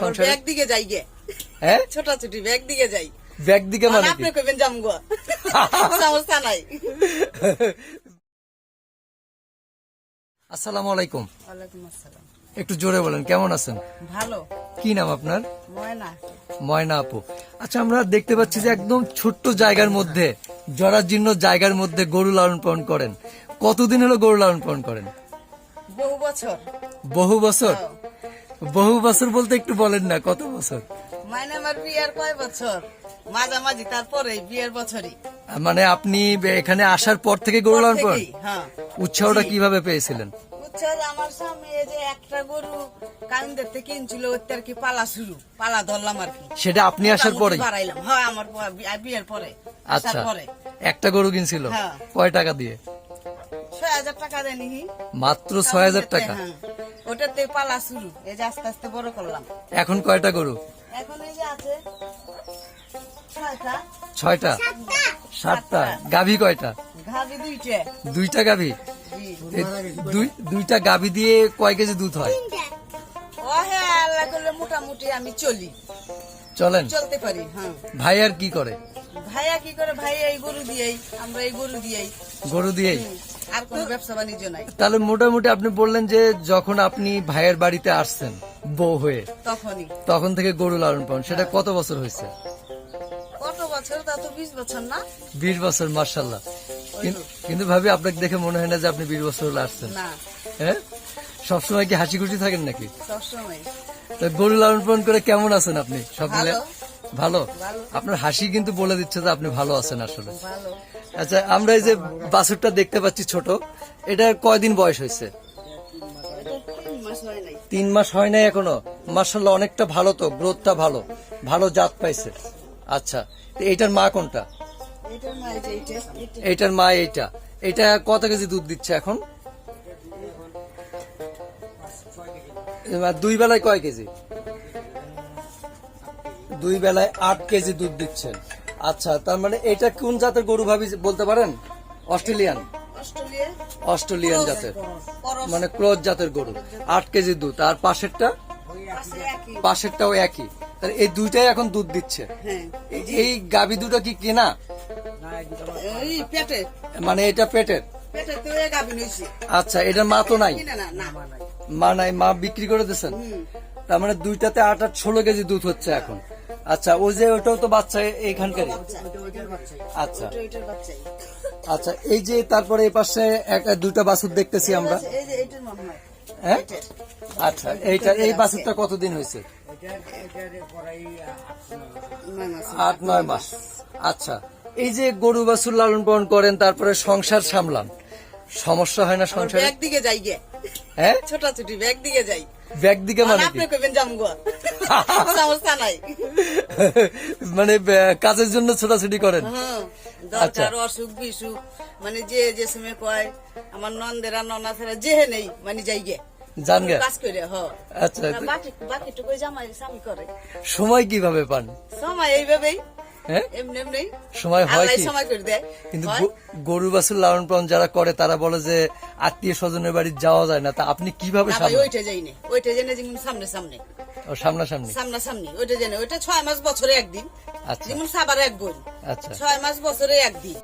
সংসারে? ব্যাগ দিকে যাই গে। হ্যাঁ? ছোটাছুটি ব্যাগ দিকে যাই। ব্যাগ দিকে মানে আপনি কইবেন জামগো সমস্যা নাই। আসসালামু আলাইকুম। ওয়ালাইকুম আসসালাম। একটু জোরে বলেন কেমন আছেন? ভালো। কি নাম আপনার? ময়না। ময়না আপু। আচ্ছা আমরা দেখতে পাচ্ছি যে একদম ছোট্ট জায়গার মধ্যে জরাজীর্ণ জায়গার মধ্যে গরু লালন পালন করেন। কতদিন হলো গরু লালন পালন করেন? বহু বছর। বহু বছর? বহু বছর বলতে একটু বলেন না কত বছর? মাইনে আমার বিয়ের কয় বছর? মাঝামাঝি তারপরে বিয়ের বছরই। মানে আপনি এখানে আসার পর থেকে গরু লালন পালন হ্যাঁ। উৎসাহটা কীভাবে পেয়েছিলেন? আমার স্বামী যে একটা গরু দেখতে কিনছিল কি পালা শুরু পালা ধরলাম আর কি। সেটা আপনি আসার পরেই? বাড়াইলাম। হ্যাঁ আমার বিয়ের পরে আচ্ছা। একটা গরু কিনছিল? হ্যাঁ। কয় টাকা দিয়ে? ছয় হাজার টাকা দেয়নি মাত্র ছয় হাজার টাকা? হ্যাঁ। ওটাতে পালা শুরু। এই যে আস্তে আস্তে বড় করলাম। এখন কয়টা গরু? এখন এই যে আছে ছয়টা। সাতটা। গাভী কয়টা? দুইটা। দুইটা গাভী? জি। এ দুই- দুইটা গাভী দিয়ে কয় কেজি দুধ হয়? ও হ্যাঁ আল্লাহ করলে মোটামুটি আমি চলি। চলেন। চলতে পারি হ্যাঁ। ভাই আর কি করে? ভাইয়া কি করে? ভাইয়া এই গরু দিয়েই আমরা এই গরু দিয়েই। গরু দিয়েই? আর কোনো ব্যবসা বাণিজ্য নাই। তাহলে মোটামুটি আপনি বললেন যে যখন আপনি ভাইয়ের বাড়িতে আসছেন বউ হয়ে তখনই। তখন থেকে গরু লালন পালন সেটা কত বছর হয়েছে? কত বছর? তা তো বিশ বছর না? বিশ বছর মার্শাল্লাহ কিন্তু ভাবি আপনাকে দেখে মনে হয় না যে আপনি বিশ বছর হলে আসছেন। না। হ্যাঁ? সবসময় কি হাসি খুশি থাকেন নাকি? সবসময়। তা গরু লালন পালন করে কেমন আছেন আপনি? সব মিলে ভালো। আপনার হাসি কিন্তু বলে দিচ্ছে যে আপনি ভালো আছেন আসলে। আচ্ছা আমরা এই যে বাছুরটা দেখতে পাচ্ছি ছোট এটা কয়দিন বয়স হয়েছে? তিন মাস হয় নাই। এখনও? মার্শাল্লাহ অনেকটা ভালো তো গ্রোথটা ভালো ভালো জাত পাইছে। আচ্ছা এইটার মা কোনটা? এইটার মা এইটা। এটা কত কেজি দুধ দিচ্ছে এখন? দুই বেলায় কয় কেজি? দুই বেলায় আট কেজি দুধ দিচ্ছেন। আচ্ছা তার মানে এটা কোন জাতের গরু ভাবি বলতে পারেন? অস্ট্রেলিয়ান? অস্ট্রেলিয়ান। জাতের। মানে ক্রস জাতের গরু। আট কেজি দুধ। আর পাশেরটা? পাশেরটাও একই। তাহলে এই দুইটাই এখন দুধ দিচ্ছে। হ্যাঁ। এই- গাবি দুটো কি কেনা? মানে এটা পেটের? আচ্ছা এটার মা তো নাই? কিনে না না। মা নাই। মা বিক্রি করে দিয়েছেন? তার মানে দুইটাতে আট আট ষোলো কেজি দুধ হচ্ছে এখন। আচ্ছা ওই যে ওটাও তো বাচ্চা এইখানকারই? আচ্ছা। আচ্ছা এই যে তারপরে এই পাশে দুইটা বাছুর দেখতেছি আমরা। হয়? আচ্ছা এইটা এই বাছুরটা কতদিন হয়েছে? আট নয় মাস। আচ্ছা এই যে গরু বাছুর লালন পালন করেন তারপরে সংসার সামলান। সমস্যা হয় না সংসার? ব্যাগ দিকে যাই হ্যাঁ? ছোটাছুটি ব্যাগ দিকে যাই। ব্যাগ দিকে মানে আপনি কইবেন জামগো সমস্যা নাই। মানে কাজের জন্য ছোটাছুটি করেন? হ্যাঁ আচ্ছা। দরকার অসুখ বিসুখ। মানে যে যে সময় কয় আমার নন্দেরা ননা ছাড়া যে নেই মানে যাই গে। আচ্ছা। না, বাকি বাকিটুকু জামাই স্বামী করে। সময় কীভাবে পান? সময় এইভাবেই। সময় হয় কি? কিন্তু গরু বাছুর লালন পালন যারা করে তারা বলে যে আত্মীয় স্বজনের বাড়ি যাওয়া যায় না। তা আপনি কীভাবে সামনা ওইটা যাই না ওইটা জেনে সামনে সামনে। ও, সামনাসামনি? সামনা ওইটা জেনে ওইটা ছয় মাস বছরে একদিন। আচ্ছা। যেমন সাবার এক বই আচ্ছা। ছয় মাস বছরে একদিন।